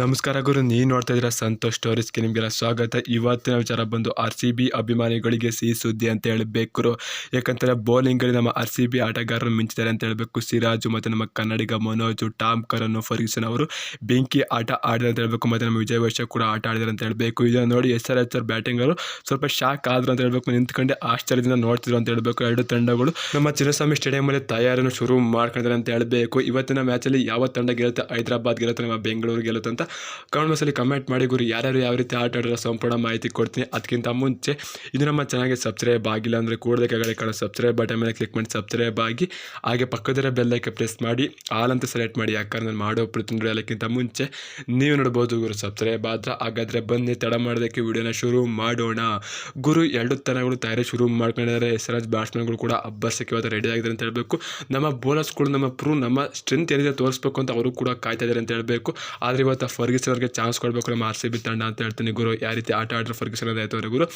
ನಮಸ್ಕಾರ ಗುರು, ನೀವು ನೋಡ್ತಾ ಇದ್ದೀರಾ ಸಂತೋಷ್ ಸ್ಟೋರೀಸ್ಗೆ ನಿಮಗೆಲ್ಲ ಸ್ವಾಗತ. ಇವತ್ತಿನ ವಿಚಾರ ಬಂದು ಆರ್ ಸಿ ಬಿ ಅಭಿಮಾನಿಗಳಿಗೆ ಸಿಹಿ ಸುದ್ದಿ ಅಂತ ಹೇಳಬೇಕು ಯಾಕಂತಂದರೆ ಬೌಲಿಂಗಲ್ಲಿ ನಮ್ಮ ಆರ್ ಸಿ ಬಿ ಆಟಗಾರರು ಮಿಂಚಿದ್ದಾರೆ ಅಂತ ಹೇಳಬೇಕು. ಸಿರಾಜು ಮತ್ತು ನಮ್ಮ ಕನ್ನಡಿಗ ಮನೋಜು, ಟಾಮ್ ಕರನ್ ಫರ್ಗ್ಯೂಸನ್ ಅವರು ಬೆಂಕಿ ಆಟ ಆಡಿದ್ರು ಅಂತ ಹೇಳಬೇಕು. ಮತ್ತು ನಮ್ಮ ವಿಜಯ್ ವರ್ಷ ಕೂಡ ಆಟ ಆಡಿದ್ರು ಅಂತ ಹೇಳಬೇಕು. ಇದನ್ನು ನೋಡಿ ಎಸ್ ಆರ್ ಎಚ್ ಆರ್ ಬ್ಯಾಟಿಂಗರು ಸ್ವಲ್ಪ ಶಾಕ್ ಆದರು ಅಂತ ಹೇಳಬೇಕು. ನಿಂತ್ಕೊಂಡು ಆಶ್ಚರ್ಯದಿಂದ ನೋಡ್ತಿದ್ರು ಅಂತ ಹೇಳಬೇಕು. ಎರಡು ತಂಡಗಳು ನಮ್ಮ ಚಿರಸ್ವಾಮಿ ಸ್ಟೇಡಿಯಮ್ಮಲ್ಲಿ ತಯಾರನ್ನು ಶುರು ಮಾಡ್ಕೊಂಡಿದ್ದಾರೆ ಅಂತ ಹೇಳಬೇಕು. ಇವತ್ತಿನ ಮ್ಯಾಚಲ್ಲಿ ಯಾವ ತಂಡ ಗೆಲ್ಲುತ್ತೆ? ಹೈದರಾಬಾದ್ ಗೆಲ್ಲುತ್ತೆ, ನಮ್ಮ ಬೆಂಗಳೂರು ಗೆಲ್ಲುತ್ತೆ ಅಂತ ಕಮೆಂಟ್ ಬಾಕ್ಸಲ್ಲಿ ಕಮೆಂಟ್ ಮಾಡಿ, ಗುರು, ಯಾರ್ಯಾರು ಯಾವ ರೀತಿ ಆಟ ಆಡಿರೋ ಸಂಪೂರ್ಣ ಮಾಹಿತಿ ಕೊಡ್ತೀನಿ. ಅದಕ್ಕಿಂತ ಮುಂಚೆ ಇದು ನಮ್ಮ ಚಾನಲ್ಗೆ ಸಬ್ಸ್ಕ್ರೈಬ್ ಆಗಿಲ್ಲ ಅಂದರೆ ಕೂಡಲೇ ಕೆಳಗಡೆ ಕಾಣೋ ಸಬ್ಸ್ಕ್ರೈಬ್ ಬಟನ್ ಮೇಲೆ ಕ್ಲಿಕ್ ಮಾಡಿ ಸಬ್ಸ್ಕ್ರೈಬ್ ಆಗಿ, ಹಾಗೆ ಪಕ್ಕದಲ್ಲೇ ಬೆಲ್ಲೈಕೆ ಪ್ರೆಸ್ ಮಾಡಿ ಆಲ್ ಅಂತ ಸೆಲೆಕ್ಟ್ ಮಾಡಿ. ಯಾಕಂದ್ರೆ ನಾನು ಮಾಡೋ ಪ್ರತಿನಿಧಿ ಎಲ್ಲಕ್ಕಿಂತ ಮುಂಚೆ ನೀವು ನೋಡ್ಬೋದು, ಗುರು ಸಬ್ಸ್ಕ್ರೈಬ್ ಆದ್ರೆ ಹಾಗಾದರೆ ಬನ್ನಿ, ತಡ ಮಾಡೋದಕ್ಕೆ ವಿಡಿಯೋನ ಶುರು ಮಾಡೋಣ. ಗುರು, ಎರಡು ತನಗಳು ತಯಾರಿ ಶುರು ಮಾಡ್ಕೊಂಡಿದ್ದಾರೆ. ಎಸ್ ಎಚ್ ಬ್ಯಾಟ್ಸ್ಮನ್ಗಳು ಕೂಡ ಅಭ್ಯಾಸಕ್ಕೆ ಇವತ್ತು ರೆಡಿ ಆಗಿದ್ದಾರೆ ಅಂತ ಹೇಳಬೇಕು. ನಮ್ಮ ಬೌಲರ್ಸ್ಗಳು ನಮ್ಮ ಪ್ರೂವ್ ನಮ್ಮ ಸ್ಟ್ರೆಂತ್ ಏನಿದೆ ತೋರಿಸ್ಬೇಕು ಅಂತ ಅವರು ಕೂಡ ಕಾಯ್ತಾ ಇದ್ದಾರೆ ಅಂತ ಹೇಳಬೇಕು. ಆದರೆ ಇವತ್ತು ಫರ್ಗಿಸನ್ ಅವ್ರಿಗೆ ಚಾನ್ಸ್ ಕೊಡಬೇಕು, ನಮ್ಮ ಆರ್ ಸಿ ಬಿ ತಂಡ ಅಂತ ಹೇಳ್ತೀನಿ. ಗುರು, ಯಾವ ರೀತಿ ಆಟ ಆಡಿದ್ರು ಫರ್ಗಿಸನ್ ಅವರು ಗುರು,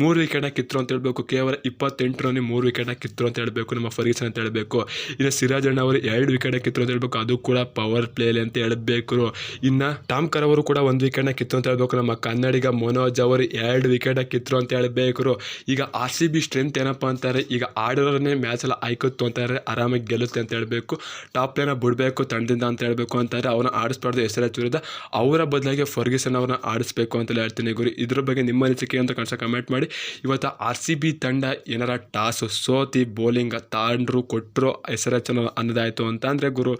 ಮೂರು ವಿಕೆಟ್ನ ಕಿತ್ತರು ಅಂತ ಹೇಳಬೇಕು. ಕೇವಲ ಇಪ್ಪತ್ತೆಂಟು ರನ್ ಮೂರು ವಿಕೆಟ್ನ ಕಿತ್ತರು ಅಂತ ಹೇಳಬೇಕು ನಮ್ಮ ಫರ್ಗಿಸನ್ ಅಂತ ಹೇಳಬೇಕು. ಇನ್ನು ಸಿರಾಜ್ ಅಣ್ಣ ಅವರು ಎರಡು ವಿಕೆಟ್ನ ಕಿತ್ತರು ಅಂತ ಹೇಳಬೇಕು. ಅದು ಕೂಡ ಪವರ್ ಪ್ಲೇಲಿ ಅಂತ ಹೇಳಬೇಕು ಇನ್ನು ಟಾಮ್ಕರ್ ಅವರು ಕೂಡ ಒಂದು ವಿಕೆಟ್ನ ಕಿತ್ತು ಅಂತ ಹೇಳಬೇಕು. ನಮ್ಮ ಕನ್ನಡಿಗ ಮನೋಜ್ ಅವರು ಎರಡು ವಿಕೆಟ್ನ ಕಿತ್ತರು ಅಂತ ಹೇಳಬೇಕು ಈಗ ಆರ್ ಸಿ ಬಿ ಸ್ಟ್ರೆಂತ್ ಏನಪ್ಪ ಅಂತಾರೆ, ಈಗ ಆಡೋರನ್ನೇ ಮ್ಯಾಚ್ ಎಲ್ಲ ಆಯ್ಕೊತ್ತು ಅಂತಾರೆ, ಆರಾಮಾಗಿ ಗೆಲ್ಲುತ್ತೆ ಅಂತ ಹೇಳಬೇಕು. ಟಾಪ್ ಪ್ಲೇನ ಬಿಡಬೇಕು ತಂಡದಿಂದ ಅಂತ ಹೇಳಬೇಕು ಅಂತಾರೆ. ಅವನ್ನ ಆಡಿಸ್ಬಾರ್ದು ಹೆಸರು ವಿರುದ್ಧ ಅವರ ಬದಲಾಗಿ ಫರ್ಗಿಸನ್ ಅವ್ರನ್ನ ಆಡಿಸ್ಬೇಕು ಅಂತ ಹೇಳ್ತೀನಿ ಗುರು. ಇದ್ರ ಬಗ್ಗೆ ನಿಮ್ಮ ಅನಿಸಿಕೆ ಅಂತ ಕನ್ಸ ಕಮೆಂಟ್ ಮಾಡಿ. ಇವತ್ತು ಆರ್ ಸಿ ಬಿ ತಂಡ ಏನಾರ ಟಾಸು ಸೋತಿ ಬೌಲಿಂಗ್ ತಾಂಡ್ರು ಕೊಟ್ಟರು ಹೆಸರಚ್ಚನ ಅನ್ನೋದಾಯಿತು ಅಂತ ಅಂದರೆ ಗುರು,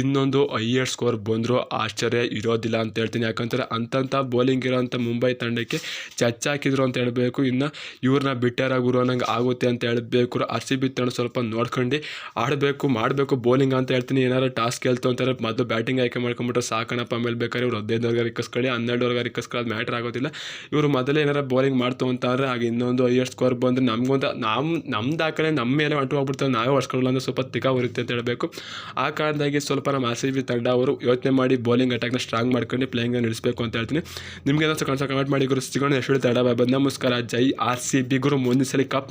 ಇನ್ನೊಂದು ಹೈಯರ್ ಸ್ಕೋರ್ ಬಂದರೂ ಆಶ್ಚರ್ಯ ಇರೋದಿಲ್ಲ ಅಂತ ಹೇಳ್ತೀನಿ. ಯಾಕಂದರೆ ಅಂತಂಥ ಬೌಲಿಂಗ್ ಇರೋವಂಥ ಮುಂಬೈ ತಂಡಕ್ಕೆ ಚಚ್ಚಾಕಿದ್ರು ಅಂತ ಹೇಳಬೇಕು. ಇನ್ನು ಇವ್ರನ್ನ ಬಿಟ್ಟಾರ ಗುರು ಅನ್ನಂಗೆ ಆಗುತ್ತೆ ಅಂತ ಹೇಳಬೇಕು. ಆರ್ ಸಿ ಬಿ ತಂಡ ಸ್ವಲ್ಪ ನೋಡ್ಕೊಂಡು. ಆಡಬೇಕು, ಮಾಡಬೇಕು ಬೌಲಿಂಗ್ ಅಂತ ಹೇಳ್ತೀನಿ. ಏನಾರು ಟಾಸ್ ಗೆಲ್ತು ಅಂತಾರೆ ಮೊದಲು ಬ್ಯಾಟಿಂಗ್ ಆಯ್ಕೆ ಮಾಡ್ಕೊಂಬಿಟ್ರೆ ಸಾಕಣಪ್ಪ. ಆಮೇಲೆ ಬೇಕಾದ್ರೆ ಇವ್ರು ಹದಿನೈದುವರೆಗೆ ಇಕ್ಕಿಸ್ಕೊಳ್ಳಿ ಹನ್ನೆರಡುವರೆಗೆ ಇಕ್ಕಿಸ್ಕೊಳ್ಳಿ ಅದು ಮ್ಯಾಟ್ರ್ ಆಗೋದಿಲ್ಲ. ಇವರು ಮೊದಲೇ ಏನಾರ ಬೌಲಿಂಗ್ ಮಾಡ್ತು ಅಂತಾರೆ ಆಗ ಇನ್ನೊಂದು ಹೈಯರ್ ಸ್ಕೋರ್ ಬಂದರೆ ನಮಗೊಂದು ನಮ್ಮ ನಮ್ಮ ದಾಖಲೆ ನಮ್ಮ ಮೇಲೆ ಅಂಟು ಹೋಗ್ಬಿಡ್ತಾರೆ ನಾವೇ ಹೊಡ್ಸ್ಕೊಳ್ಳಲ್ಲ ಅಂದರೆ ಸ್ವಲ್ಪ ತಿಕ್ಕ ಉರುತ್ತೆ ಅಂತ ಹೇಳಬೇಕು. ಆ ಕಾರಣದಾಗಿ ಸ್ವಲ್ಪ ನಮ್ಮ ಆರ್ ಸಿ ಬಿ ತಂಡ ಅವರು ಯೋಚನೆ ಮಾಡಿ ಬೌಲಿಂಗ್ ಅಟ್ಯಾಕ್ನ ಸ್ಟ್ರಾಂಗ್ ಮಾಡ್ಕೊಂಡು ಪ್ಲೇಯಿಂಗ್ ನಡೆಸಬೇಕು ಅಂತ ಹೇಳ್ತೀನಿ. ನಿಮಗೆ ಏನಾದ್ರು ಕನ್ಸ ಕಮೆಂಟ್ ಮಾಡಿ ಗುರು, ಸಿಗೋಣ ಎಷ್ಟು ತಡ ಬಂದ ನಮಸ್ಕಾರ ಜೈ ಆರ್ ಸಿ ಬಿ ಗುರು, ಮುಂದಿನ ಸಲ ಕಪ್